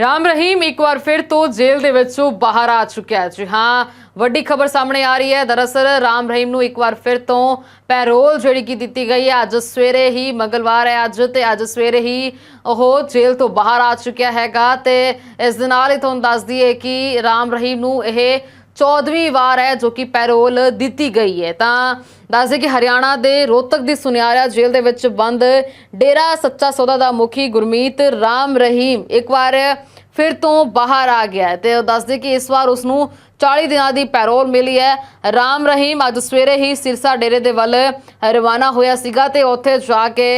ਰਾਮ ਰਹੀਮ ਇੱਕ ਵਾਰ ਫਿਰ ਤੋਂ ਜੇਲ੍ਹ ਦੇ ਵਿੱਚੋਂ ਬਾਹਰ ਆ ਚੁੱਕਿਆ ਹੈ। ਜੀ ਹਾਂ, ਵੱਡੀ ਖਬਰ ਸਾਹਮਣੇ ਆ ਰਹੀ ਹੈ। ਦਰਅਸਲ, ਰਾਮ ਰਹੀਮ ਨੂੰ ਇੱਕ ਵਾਰ ਫਿਰ ਤੋਂ ਪੈਰੋਲ ਜਿਹੜੀ ਕਿ ਦਿੱਤੀ ਗਈ ਹੈ, ਅੱਜ ਸਵੇਰੇ ਹੀ ਮੰਗਲਵਾਰ ਹੈ ਅੱਜ ਤੇ ਅੱਜ ਸਵੇਰੇ ਹੀ ਉਹ ਜੇਲ੍ਹ ਤੋਂ ਬਾਹਰ ਆ ਚੁੱਕਿਆ ਹੈਗਾ ਤੇ ਇਸ ਦੇ ਨਾਲ ਹੀ ਤੁਹਾਨੂੰ ਦੱਸ ਦਈਏ ਕਿ ਰਾਮ ਰਹੀਮ ਨੂੰ ਇਹ 14ਵੀਂ ਵਾਰ ਹੈ ਜੋ ਕਿ ਪੈਰੋਲ ਦਿੱਤੀ ਗਈ ਹੈ। ਤਾਂ ਦੱਸਦੇ ਕਿ ਹਰਿਆਣਾ ਦੇ ਰੋਹਤਕ ਦੀ ਸੁਨਿਆਰਾ ਜੇਲ੍ਹ ਦੇ ਵਿੱਚ ਬੰਦ ਡੇਰਾ ਸੱਚਾ ਸੌਦਾ ਦਾ ਮੁਖੀ ਗੁਰਮੀਤ ਰਾਮ ਰਹੀਮ ਇੱਕ ਵਾਰ ਫਿਰ ਤੋਂ ਬਾਹਰ ਆ ਗਿਆ ਤੇ ਦੱਸਦੇ ਕਿ ਇਸ ਵਾਰ ਉਸ ਨੂੰ 40 ਦਿਨਾਂ ਦੀ ਪੈਰੋਲ ਮਿਲੀ ਹੈ। ਰਾਮ ਰਹੀਮ ਅੱਜ ਸਵੇਰੇ ਹੀ ਸਿਰਸਾ ਡੇਰੇ ਦੇ ਵੱਲ ਰਵਾਨਾ ਹੋਇਆ ਸੀਗਾ ਤੇ ਉੱਥੇ ਜਾ ਕੇ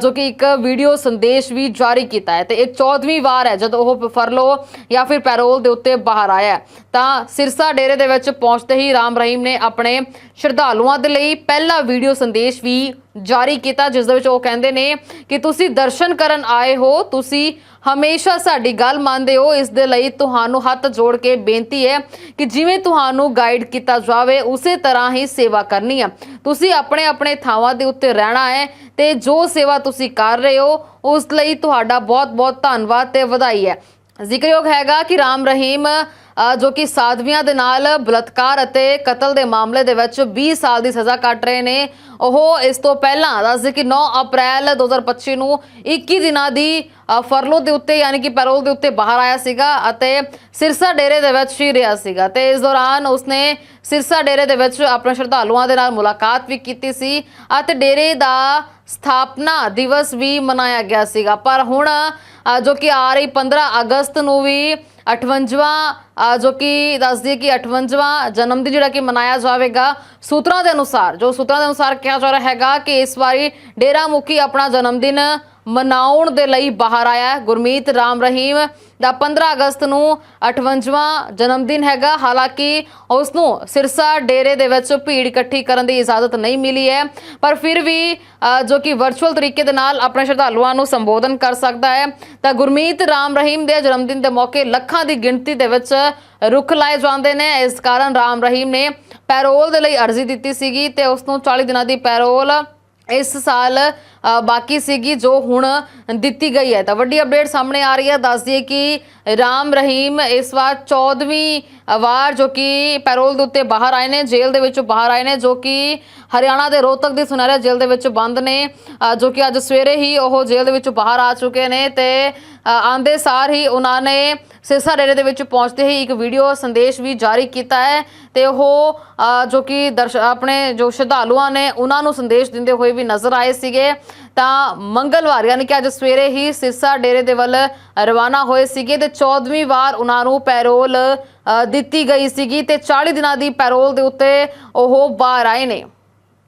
ਜੋ ਕਿ ਇੱਕ ਵੀਡੀਓ ਸੰਦੇਸ਼ ਵੀ ਜਾਰੀ ਕੀਤਾ ਹੈ। ਤੇ ਇਹ 14ਵੀਂ ਵਾਰ ਹੈ ਜਦੋਂ ਉਹ ਫਰਲੋ ਜਾਂ ਫਿਰ ਪੈਰੋਲ ਦੇ ਉੱਤੇ ਬਾਹਰ ਆਇਆ ਤਾਂ ਸਿਰਸਾ ਡੇਰੇ ਦੇ ਵਿੱਚ ਪਹੁੰਚਦੇ ਹੀ ਰਾਮ ਰਹੀਮ ਨੇ ਆਪਣੇ ਸ਼ਰਧਾਲੂਆਂ ਦੇ ਲਈ ਪਹਿਲਾ ਵੀਡੀਓ ਸੰਦੇਸ਼ ਵੀ ਜਾਰੀ ਕੀਤਾ, ਜਿਸ ਦੇ ਵਿੱਚ ਉਹ ਕਹਿੰਦੇ ਨੇ ਕਿ ਤੁਸੀਂ ਦਰਸ਼ਨ ਕਰਨ ਆਏ ਹੋ, ਤੁਸੀਂ ਹਮੇਸ਼ਾ ਸਾਡੀ ਗੱਲ ਮੰਨਦੇ ਹੋ। ਇਸ ਦੇ ਲਈ ਤੁਹਾਨੂੰ ਹੱਥ ਜੋੜ ਕੇ ਬੇਨਤੀ ਹੈ ਕਿ ਜਿਵੇਂ ਤੁਹਾਨੂੰ ਗਾਈਡ ਕੀਤਾ ਜਾਵੇ, ਉਸੇ ਤਰ੍ਹਾਂ ਹੀ ਸੇਵਾ ਕਰਨੀ ਹੈ ਤੁਸੀਂ ਆਪਣੇ ਆਪਣੇ ਥਾਵਾਂ ਦੇ ਉੱਤੇ ਰਹਿਣਾ ਹੈ ਤੇ ਜੋ ਸੇਵਾ ਤੁਸੀਂ ਕਰ ਰਹੇ ਹੋ, ਉਸ ਲਈ ਤੁਹਾਡਾ ਬਹੁਤ-ਬਹੁਤ ਧੰਨਵਾਦ ਤੇ ਵਧਾਈ ਹੈ। ਜ਼ਿਕਰਯੋਗ ਹੈਗਾ ਕਿ ਰਾਮ ਰਹੀਮ ਜੋ ਕਿ ਸਾਧਵੀਆਂ ਦੇ ਨਾਲ ਬਲਾਤਕਾਰ ਅਤੇ ਕਤਲ ਦੇ ਮਾਮਲੇ ਦੇ ਵਿੱਚ 20 ਸਾਲ ਦੀ ਸਜ਼ਾ ਕੱਟ ਰਹੇ ਨੇ। ਉਹ ਇਸ ਤੋਂ ਪਹਿਲਾਂ ਦੱਸਦੇ ਕਿ 9 ਅਪ੍ਰੈਲ 2025 ਨੂੰ 21 ਦਿਨਾਂ ਦੀ ਫਰਲੋ ਦੇ ਉੱਤੇ ਯਾਨੀ ਕਿ ਪੈਰੋਲ ਦੇ ਉੱਤੇ ਬਾਹਰ ਆਇਆ ਸੀਗਾ ਅਤੇ ਸਿਰਸਾ ਡੇਰੇ ਦੇ ਵਿੱਚ ਹੀ ਰਿਹਾ ਸੀਗਾ ਤੇ ਇਸ ਦੌਰਾਨ ਉਸਨੇ ਸਿਰਸਾ ਡੇਰੇ ਦੇ ਵਿੱਚ ਆਪਣੇ ਸ਼ਰਧਾਲੂਆਂ ਦੇ ਨਾਲ ਮੁਲਾਕਾਤ ਵੀ ਕੀਤੀ ਸੀ ਅਤੇ ਡੇਰੇ ਦਾ ਸਥਾਪਨਾ ਦਿਵਸ ਵੀ ਮਨਾਇਆ ਗਿਆ ਸੀਗਾ। ਪਰ ਹੁਣ ਜੋ ਕਿ ਆ ਰਹੀ 15 ਅਗਸਤ ਨੂੰ ਵੀ 58ਵਾਂ ਜੋ ਕਿ ਦੱਸਦੀ ਕਿ 58ਵਾਂ ਜਨਮ ਦਿਨ ਜਿਹੜਾ ਕਿ ਮਨਾਇਆ ਜਾਵੇਗਾ, ਸੂਤਰਾਂ ਦੇ ਅਨੁਸਾਰ, ਜੋ ਸੂਤਰਾਂ ਦੇ ਅਨੁਸਾਰ ਕਿਹਾ ਜਾ ਰਿਹਾ ਹੈਗਾ ਕਿ ਇਸ ਵਾਰੀ ਡੇਰਾ ਮੁਖੀ ਆਪਣਾ ਜਨਮ ਦਿਨ ਮਨਾਉਣ ਦੇ ਲਈ ਬਾਹਰ ਆਇਆ ਹੈ। ਗੁਰਮੀਤ ਰਾਮ ਰਹੀਮ ਦਾ 15 ਅਗਸਤ ਨੂੰ 58ਵਾਂ ਜਨਮ ਦਿਨ ਹੈਗਾ। ਹਾਲਾਂਕਿ ਉਸ ਨੂੰ ਸਿਰਸਾ ਡੇਰੇ ਦੇ ਵਿੱਚ ਭੀੜ ਇਕੱਠੀ ਕਰਨ ਦੀ ਇਜਾਜ਼ਤ ਨਹੀਂ ਮਿਲੀ ਹੈ। ਪਰ ਫਿਰ ਵੀ ਜੋ ਕਿ ਵਰਚੁਅਲ ਤਰੀਕੇ ਦੇ ਨਾਲ ਆਪਣੇ ਸ਼ਰਧਾਲੂਆਂ ਨੂੰ ਸੰਬੋਧਨ ਕਰ ਸਕਦਾ ਹੈ, ਤਾਂ ਗੁਰਮੀਤ ਰਾਮ ਰਹੀਮ ਦੇ ਜਨਮ ਦਿਨ ਦੇ ਮੌਕੇ ਲੱਖਾਂ ਦੀ ਗਿਣਤੀ ਦੇ ਵਿੱਚ ਰੁੱਖ ਲਾਏ ਜਾਂਦੇ ਨੇ। ਇਸ ਕਾਰਨ ਰਾਮ ਰਹੀਮ ਨੇ ਪੈਰੋਲ ਦੇ ਲਈ ਅਰਜ਼ੀ ਦਿੱਤੀ ਸੀਗੀ ਤੇ ਉਸ ਨੂੰ 40 ਦਿਨਾਂ ਦੀ ਪੈਰੋਲ ਇਸ ਸਾਲ ਬਾਕੀ ਸੀਗੀ ਜੋ ਹੁਣ ਦਿੱਤੀ ਗਈ ਹੈ। ਤਾਂ ਵੱਡੀ ਅਪਡੇਟ ਸਾਹਮਣੇ ਆ ਰਹੀ ਹੈ। ਦੱਸ ਦਈਏ ਕਿ ਰਾਮ ਰਹੀਮ ਇਸ ਵਾਰ 14ਵੀਂ ਵਾਰ ਜੋ ਕਿ ਪੈਰੋਲ ਦੇ ਉੱਤੇ ਬਾਹਰ ਆਏ ਨੇ ਜੇਲ੍ਹ ਦੇ ਵਿੱਚੋਂ ਬਾਹਰ ਆਏ ਨੇ ਜੋ ਕਿ ਹਰਿਆਣਾ ਦੇ ਰੋਹਤਕ ਦੀ ਸੁਨਹਿਰਾ ਜੇਲ੍ਹ ਦੇ ਵਿੱਚ ਬੰਦ ਨੇ। ਜੋ ਕਿ ਅੱਜ ਸਵੇਰੇ ਹੀ ਉਹ ਜੇਲ੍ਹ ਦੇ ਵਿੱਚੋਂ ਬਾਹਰ ਆ ਚੁੱਕੇ ਨੇ ਤੇ ਅ, ਆਉਂਦੇ ਸਾਰ ਹੀ ਉਹਨਾਂ ਨੇ ਸਿਰਸਾ ਡੇਰੇ ਦੇ ਵਿੱਚ ਪਹੁੰਚਦੇ ਹੀ ਇੱਕ ਵੀਡੀਓ ਸੰਦੇਸ਼ ਵੀ ਜਾਰੀ ਕੀਤਾ ਹੈ ਤੇ ਉਹ ਜੋ ਕਿ ਦਰਸ਼, ਆਪਣੇ ਜੋ ਸ਼ਰਧਾਲੂਆਂ ਨੇ ਉਹਨਾਂ ਨੂੰ ਸੰਦੇਸ਼ ਦਿੰਦੇ ਹੋਏ ਵੀ ਨਜ਼ਰ ਆਏ ਸੀਗੇ। ਤਾਂ ਮੰਗਲਵਾਰ, ਯਾਨੀ ਕਿ ਅੱਜ ਸਵੇਰੇ ਹੀ ਸਿਰਸਾ ਡੇਰੇ ਦੇ ਵੱਲ ਰਵਾਨਾ ਹੋਏ ਸੀਗੇ ਤੇ 14ਵੀਂ ਵਾਰ ਉਹਨਾਂ ਨੂੰ ਪੈਰੋਲ ਦਿੱਤੀ ਗਈ ਸੀਗੀ ਤੇ 40 ਦਿਨਾਂ ਦੀ ਪੈਰੋਲ ਦੇ ਉੱਤੇ ਉਹ ਬਾਹਰ ਆਏ ਨੇ।